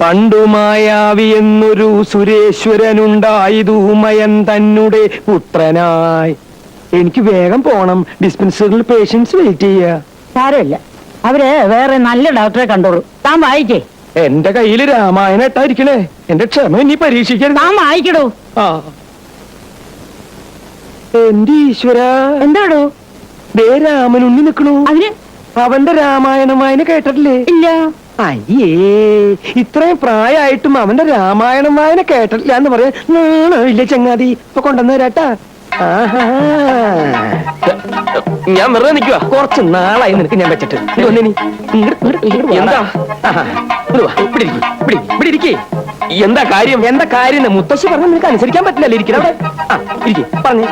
പണ്ടുമായാവി എന്നൊരു സുരേശ്വരനുണ്ടായതു മയൻ തന്നെ പുത്രനായി. എനിക്ക് വേഗം പോണം. ഡിസ്പെൻസറിൽ പേഷ്യൻസ് വെയിറ്റ് ചെയ്യ. സാരമില്ല. അവർ വേറെ നല്ല ഡോക്ടറെ കണ്ടോളൂ. താൻ വായിക്കേ. എന്റെ കയ്യിൽ രാമായണ ഇട്ടായിരിക്കണേ. എന്റെ ക്ഷമ ഇനി പരീക്ഷിക്കരുത്. താൻ വായിക്കടോ. ആ. എന്റെ ഈശ്വര. എന്താടോ? ദേ രാമനുണ്ണി നിക്കണു. അതിന്? അവന്റെ രാമായണം വായന കേട്ടിട്ടില്ലേ? ഇല്ല. അയ്യേ ഇത്രയും പ്രായമായിട്ടും അവന്റെ രാമായണം വായന കേട്ടില്ല എന്ന് പറയാൻ ഇല്ല ചങ്ങാതി. ഇപ്പൊ കൊണ്ടുവന്ന് തരാട്ടാ. ഞാൻ വെറുതെ നിൽക്കുക കുറച്ച് നാളായി നിനക്ക് ഞാൻ വെച്ചിട്ട്. എന്താ? എന്താ കാര്യം? എന്താ കാര്യം മുത്തശ്ശി പറഞ്ഞ നിനക്ക് അനുസരിക്കാൻ പറ്റില്ലല്ലോ ഇരിക്കണം. അവിടെ. ആ ഇരിക്കെ. പറഞ്ഞു.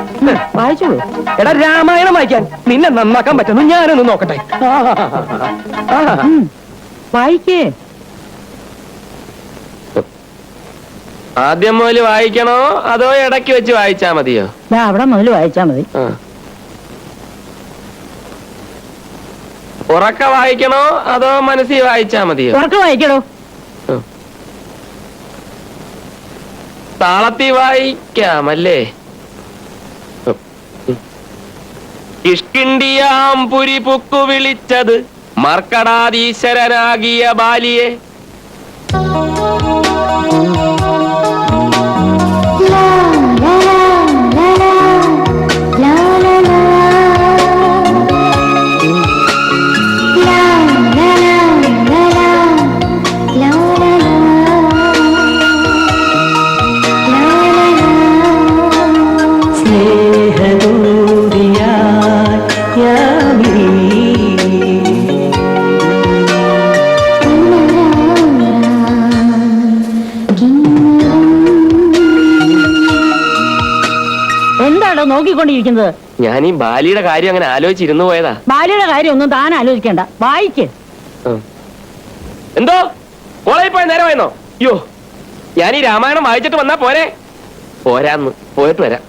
വായിച്ചോളൂ. എടാ രാമായണം വായിക്കാൻ. നിന്നെ നന്നാക്കാൻ പറ്റുന്നു ഞാനൊന്ന് നോക്കട്ടെ. ആഹാ. വായിക്കേ. ആദ്യം മുതൽ വായിക്കണോ അതോ ഇടയ്ക്ക് വെച്ച് വായിച്ചാ മതിയോ? അവിടെ മുതൽ വായിച്ചാ മതി. ഉറക്ക വായിക്കണോ അതോ മനസ്സിൽ വായിച്ചാ മതിയോ? ഉറക്ക വായിക്കണോ താളത്തി വായിക്കാമല്ലേ? ഇഷ്കിണ്ടിയാം പുരി പുക്കു വിളിച്ചത്. മർക്കടാതീശ്വരനാകിയ ബാലിയെ. എന്താടോ നോക്കിക്കൊണ്ടിരിക്കുന്നത്. ഞാൻ ഈ ബാലിയുടെ കാര്യം അങ്ങനെ ആലോചിച്ചിരുന്നു പോയതാ. ബാലിയുടെ കാര്യം ഒന്നും താൻ ആലോചിക്കണ്ട. വായിക്ക്. എന്തോ? കോളേജിൽ പോയ നേരമായിരുന്നോ അയ്യോ ഞാൻ ഈ രാമായണം വായിച്ചിട്ട് വന്നാ പോരെ? പോരാന്ന് പോയിട്ട് വരാം.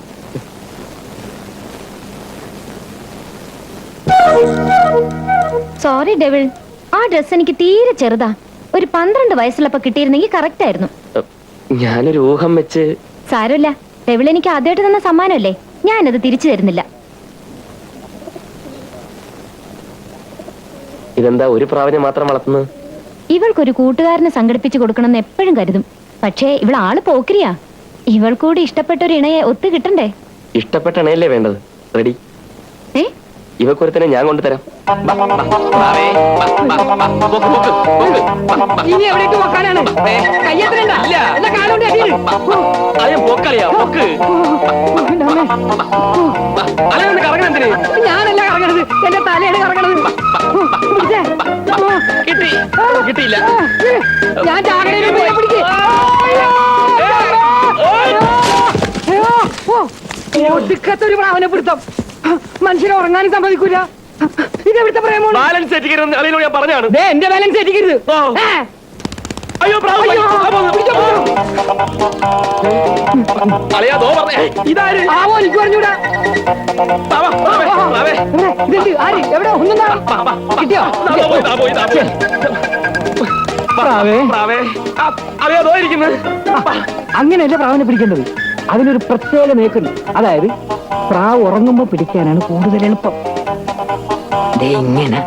സോറി ഡെവിൾ ആ ഡ്രസ് എനിക്ക് തീരെ ചെറുതാ. ഒരു പന്ത്രണ്ട് വയസ്സുള്ളപ്പോ കിട്ടിയിരുന്നെങ്കിൽ കറക്റ്റ് ആയിരുന്നു. ഞാനൊരു ഊഹം വെച്ച് സാരമില്ല. ഡെവിൾ എനിക്ക് ആദ്യമായിട്ട് തന്ന സമ്മാനമല്ലേ? ഞാനത് തിരിച്ചു തരുന്നില്ല. ഇതെന്താ ഒരു പ്രാവിനെ മാത്രം വളർത്തുന്നത്? ഇവൾക്കൊരു കൂട്ടുകാരനെ സംഘടിപ്പിച്ചു കൊടുക്കണമെന്ന് എപ്പോഴും കരുതും. പക്ഷേ ഇവൾ ആൾ പോക്കിരിയാ. ഇവൾ കൂടി ഇഷ്ടപ്പെട്ട ഒരു ഇണയെ ഒത്തു കിട്ടണ്ടേ? ഇഷ്ടപ്പെട്ട ഇണയല്ലേ വേണ്ടത്? റെഡി. ഏ? ഇവക്കൊരുത്തനെ ഞാൻ കൊണ്ടുതരാം. ഇനി എവിടേക്ക് ഞാനല്ല കറങ്ങണത് എന്റെ തലയാണ് കറങ്ങണത് പിടിച്ചേ. കിട്ടി കിട്ടിയില്ല ഞാൻ പോയി പിടിക്ക്. ഒടുക്കത്തൊരു പ്രാവനെ പിടുത്തം മനുഷ്യനെ ഉറങ്ങാനും സമ്മതിക്കൂല ഇതെവിടുത്തെ പ്രേമമാണ് ബാലൻസ് ഞാൻ പറഞ്ഞാണ് ദേ, എന്റെ ബാലൻസ് എത്തിക്കരുത് ഓ. ഏ, അയ്യോ പ്രാവ് അയ്യോ, ആ, പിടിച്ചോ, അളിയാ ദോ പറഞ്ഞേ ഇതാര് ആവോ എനിക്ക് പറഞ്ഞൂടാ? ഇതെന്ത്? ആര്? എവിടെ? ഒന്നും. കിട്ടിയോ? ദാ പോയി, ദാ പോയി, ദാ പോയി. പ്രാവേ. പ്രാവേ. ആ, അളിയാ ദോ ഇരിക്കുന്നു അങ്ങനെയല്ല പ്രാവിനെ പിടിക്കേണ്ടത് അതിനൊരു പ്രത്യേക മേക്കുണ്ട്. അതായത് പ്രാവ് ഉറങ്ങുമ്പോ പിടിക്കാനാണ് കൂടുതൽ എളുപ്പം. ഇങ്ങനെ.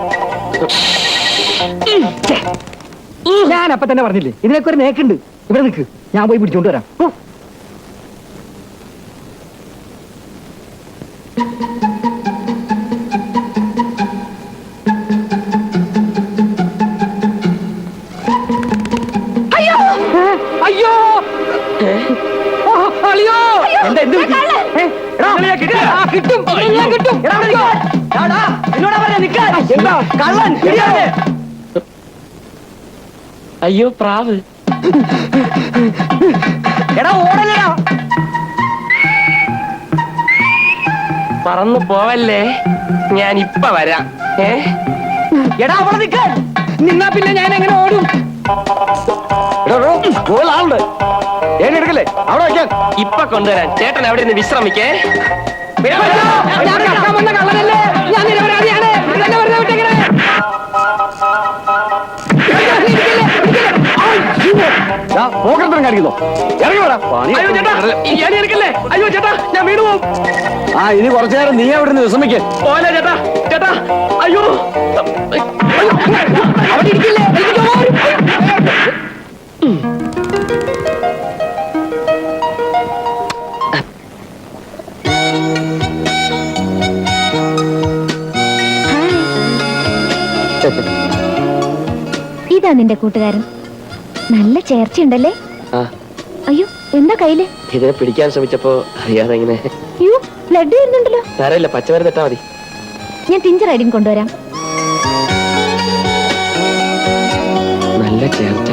ഞാൻ അപ്പൊ തന്നെ പറഞ്ഞില്ലേ ഇതിനൊക്കെ ഒരു നേക്കുണ്ട് ഇവിടെ നിൽക്ക് ഞാൻ പോയി പിടിച്ചോണ്ട് വരാം. കള്ളൻ. അയ്യോ പ്രാവ്. എടാ ഓടല്ല പറന്നു പോവല്ലേ? ഞാൻ ഇപ്പൊ വരാം. ഏ? എടാ അവിടെ നിൽക്കാൻ നിന്നാ പിന്നെ ഞാൻ എങ്ങനെ ഓടും? ആളുണ്ട്. എടുക്കല്ലേ? അവിടെ വയ്ക്കാൻ. ഇപ്പൊ കൊണ്ടുവരാൻ. ചേട്ടൻ അവിടെ നിന്ന് വിശ്രമിക്കേ. ഞാൻ ഞാൻ. പോക്കരത്തരം കാണിക്കുന്നു. ഇറങ്ങി വേടാ അയ്യോ ചേട്ടാ ഏണി എടുക്കല്ലേ? അയ്യോ ചേട്ടാ ഞാൻ പോവും. ആ ഇനി കുറച്ചു നേരം നീ അവിടെ നിന്ന് വിശ്രമിക്കേ ചേട്ടാ ചേട്ടാ അയ്യോ. ഇതാ നിന്റെ കൂട്ടുകാരൻ. നല്ല ചേർച്ചയുണ്ടല്ലേ? ഉണ്ടല്ലേ അയ്യോ എന്താ കയ്യിൽ? ഇതിനെ പിടിക്കാൻ ശ്രമിച്ചപ്പോ അറിയാതെ ഇങ്ങനെ അയ്യോ ബ്ലഡ് വരുന്നുണ്ടല്ലോ. സാരമില്ല പച്ചമരുന്ന് ഇട്ടാ മതി. ഞാൻ ടിഞ്ചർ ഐഡിയും കൊണ്ടുവരാം. നല്ല ചേർച്ച.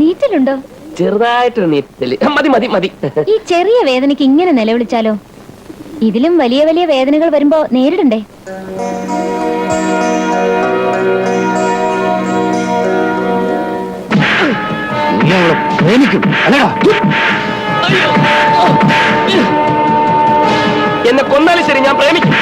നീറ്റലുണ്ടോ ചെറുതായിട്ടൊരു നീറ്റൽ. മതി മതി മതി. ഈ ചെറിയ വേദനയ്ക്ക് ഇങ്ങനെ നിലവിളിച്ചാലോ? ഇതിലും വലിയ വലിയ വേദനകൾ വരുമ്പോ നേരിടണ്ടേ? നീ പ്രേമിക്കും. അല്ലടാ. എന്നെ കൊന്നാലും ശരി ഞാൻ പ്രേമിക്കും.